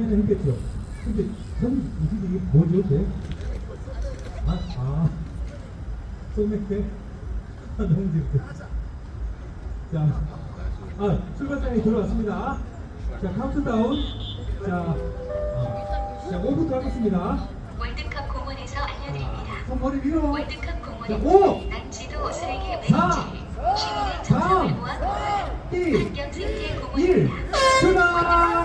작년에 했겠죠. 근데 전 이게 뭐죠, 쟤? 아, 아, 소맥대? 아, 너무 재밌다. 자, 아, 출발장이 들어왔습니다. 자, 카운트다운. 자, 아, 자, 5부터 하겠습니다. 월드컵 공원에서 알려드립니다. 손머리 위로. 월드컵 자, 오! 난지도 쓰레기 사, 매립지, 시민의 삼, 정상을 모아 1, 환경 생태 1, 공원입니다. 출발!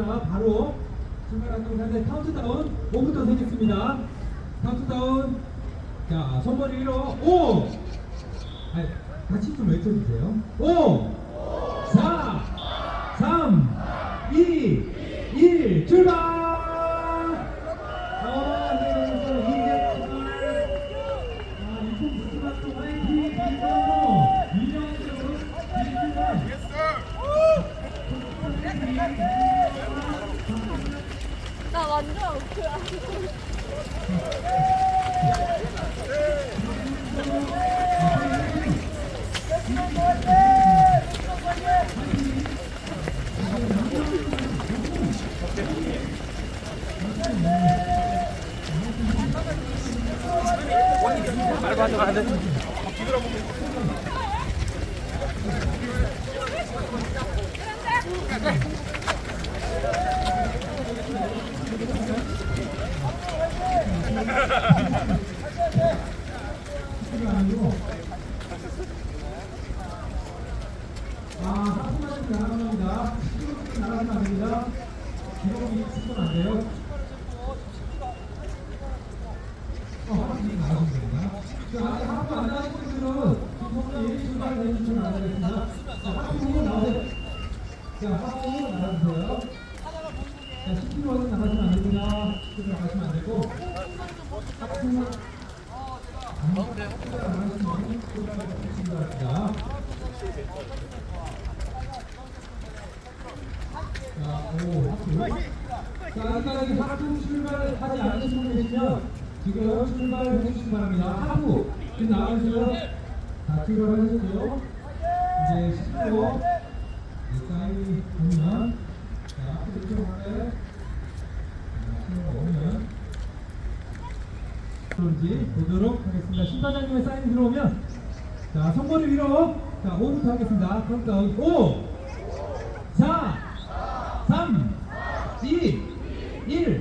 들어왔습니다. 바로 출발하도록 하는데 카운트다운 5부터 세겠습니다. 카운트다운. 자, 손머리 위로 5. 아니, 같이 좀 외쳐주세요. 5, 4, 3, 2, 1, 출발! 어, 네, 이겼습니다. 아, 이쁜 부스마트 화이팅! 그리고 이정재로 일주간 나 완전 오크야. 아, 하품하지 나갑니다. 시끄럽게 나가면 안 됩니다. 기록이 쓰면 안 돼요. 어, 하품이 나가면 됩니다. 자, 분들은 기본이 출발을 해주시면 안 되겠습니다. 자, 하품으로 나오세요. 자, 하품으로 나가주세요. 자, 10km는 나가시면 안 됩니다. 10km 나가시면 안 되고. 하품을 자, 아직까지 하부 출발을 하지 않으신 분 계시면 지금 출발을 해주시기 바랍니다. 하부 지금 나와주세요. 자, 출발을 해주세요. 이제 10km 사인이 오면 자, 앞으로 이쪽으로 가래 오면 그런지 보도록 하겠습니다. 신사장님의 사인 들어오면 자 손머리 위로 자 5부터 하겠습니다. 카운트다운 5 4 3 2 1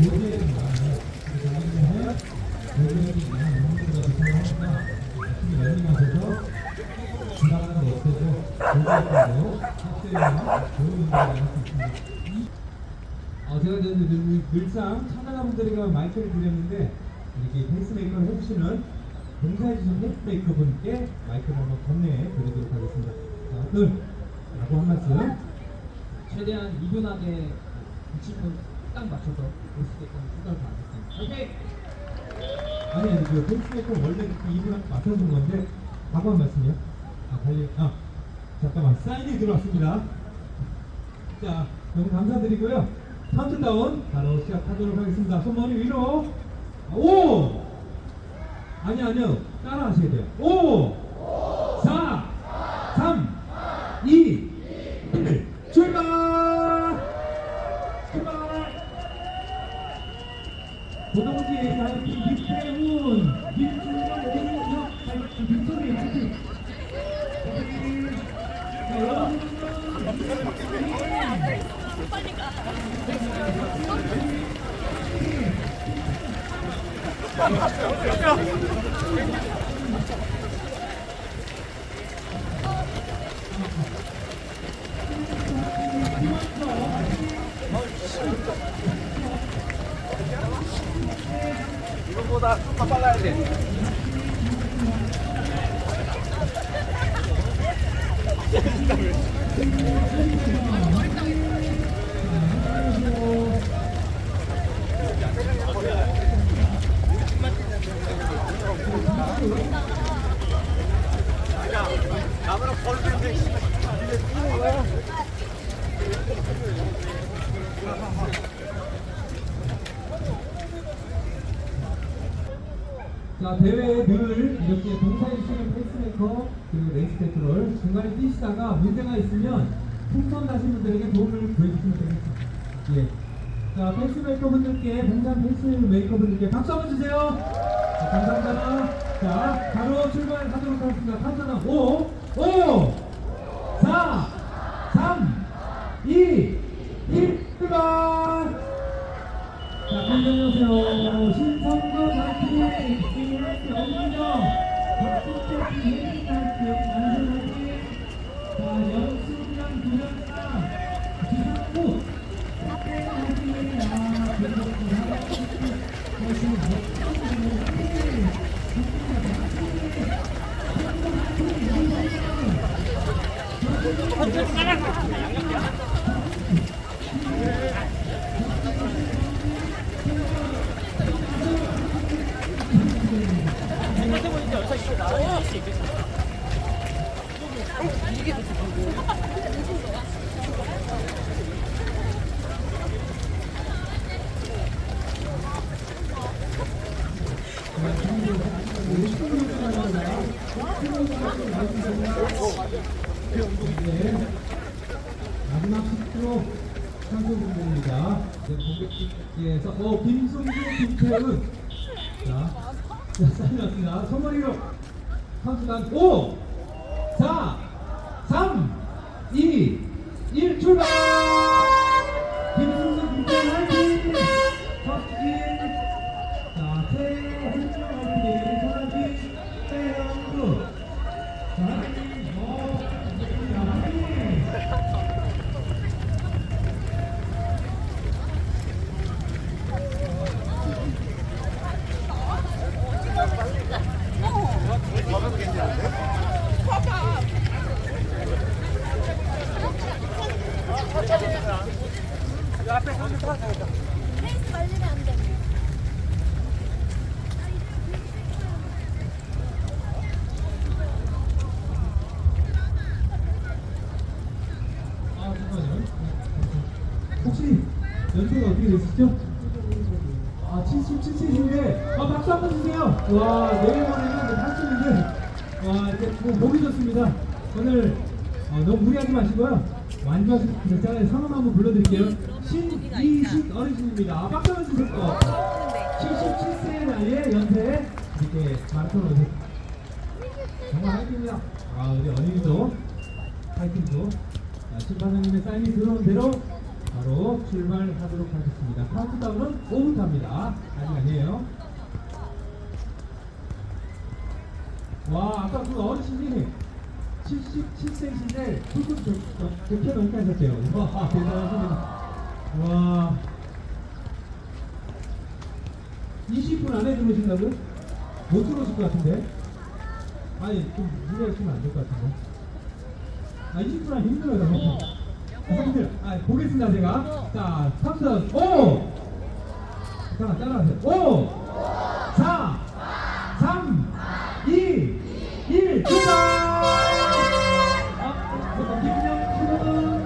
어, 제가 이제 늘상 참가자분들에게 마이크를 드렸는데 이렇게 페이스메이커를 해주시는 봉사해주신 페이스메이커 분께 마이크를 한번 건네 드리도록 하겠습니다. 자, 둘! 라고 한 말씀. 최대한 이분하게 붙이면 딱 맞춰서 올수 있게끔 생각을 하겠습니다. 아니 아니 그 페이스메이커 원래 그 이분한테 맞춰준 건데 한 말씀이요? 아 달리 아 잠깐만 사인이 들어왔습니다. 자 너무 감사드리고요. 카운트다운 바로 시작하도록 하겠습니다. 손머리 위로 오 아니 아니요 따라 하셔야 돼요. 5 4 3 2 1 출발 출발 고동지 화이팅 김태훈 김준영 김은혁 화이팅 김소리 화이팅 자 여러분 자 대회에 늘 이렇게 봉사해주시는 페이스메이커 그리고 레이스 페트롤 중간에 뛰시다가 문제가 있으면 풍선 다신 분들에게 도움을 구해주시면 되겠습니다. 예. 자 페이스메이커 분들께 봉사 페이스메이커 분들께 박수 한번 주세요. 자, 감사합니다. 자 바로 출발하도록 하겠습니다. 카운트다운 5 5 4 3 2 1 출발! 자, 안녕하세요. 신성근 화이팅! 김일학교 어린이정! 박수태 김혜진 화이팅! 안전 화이팅! 자, 영수랑 구현상! 지상구! 학생 화이팅! 아, 김덕구 화이팅! 화이팅! 네. 마지막 10km 선수분들입니다. 네, 공격팀에서 어 김승주, 김태훈 자, 자 사인 왔습니다. 손머리로 카운트다운 5 4 3 2 1 출발! 김승주, 김태훈 화이팅! 퍼스트 자, 최훈주 화이팅! 서현진, 최영수 자, 어, 자, 화이팅! 페이스 말리면 안 돼. 아, 잠깐만요. 혹시 연세가 어떻게 되시죠? 아, 77세신데, 아, 박수 한번 주세요. 와, 내일 모레는 80인데, 와, 이제 뭐 보기 좋습니다. 오늘 어, 너무 무리하지 마시고요. 완주하신 분들 성함 한번 불러드릴게요. 신이식 어르신입니다. 아, 박수 한번 주세요. 77세의 나이에 연세 이렇게 마라톤 오셨 정말 화이팅입니다. 아, 우리 어린이도 파이팅도 자, 심판장님의 사인이 들어온 대로 바로 출발하도록 하겠습니다. 카운트다운은 5분입니다. 아직 아니에요. 와, 아까 그 어르신이 77cm인데 조금 좋게 넘게 하셨대요. 와, 대단하십니다. 와. 20분 안에 들어오신다고요? 못 들어오실 것 같은데? 아니, 좀 무리하시면 안 될 것 같은데? 아, 20분 안에 힘들어요, 너무. 아, 보겠습니다, 제가. 자, 3, 4, 5! 잠깐만, 따라하세요. 5! 4! 3! 2! 1! 출발! 아, 김영춘,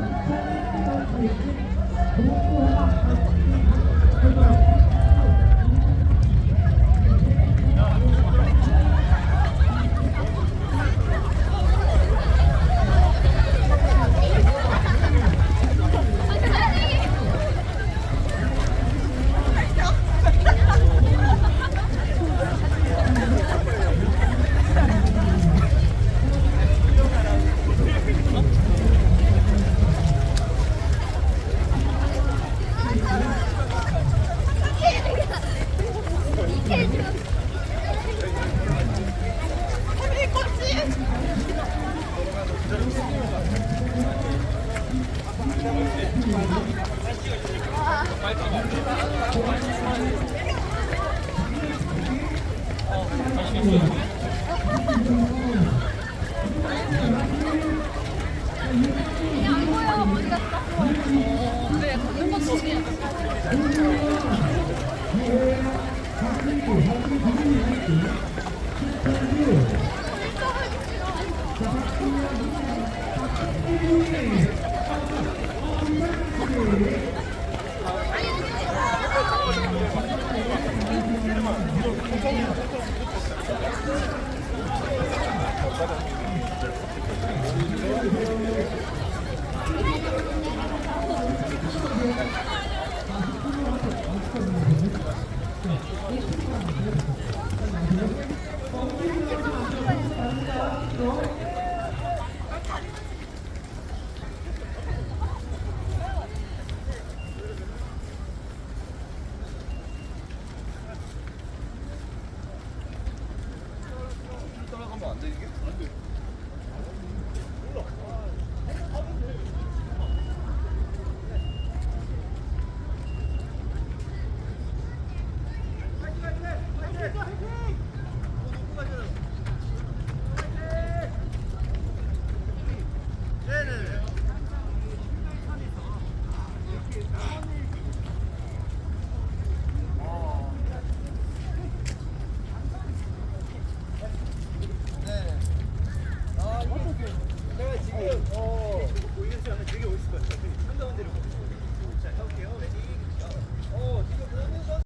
안보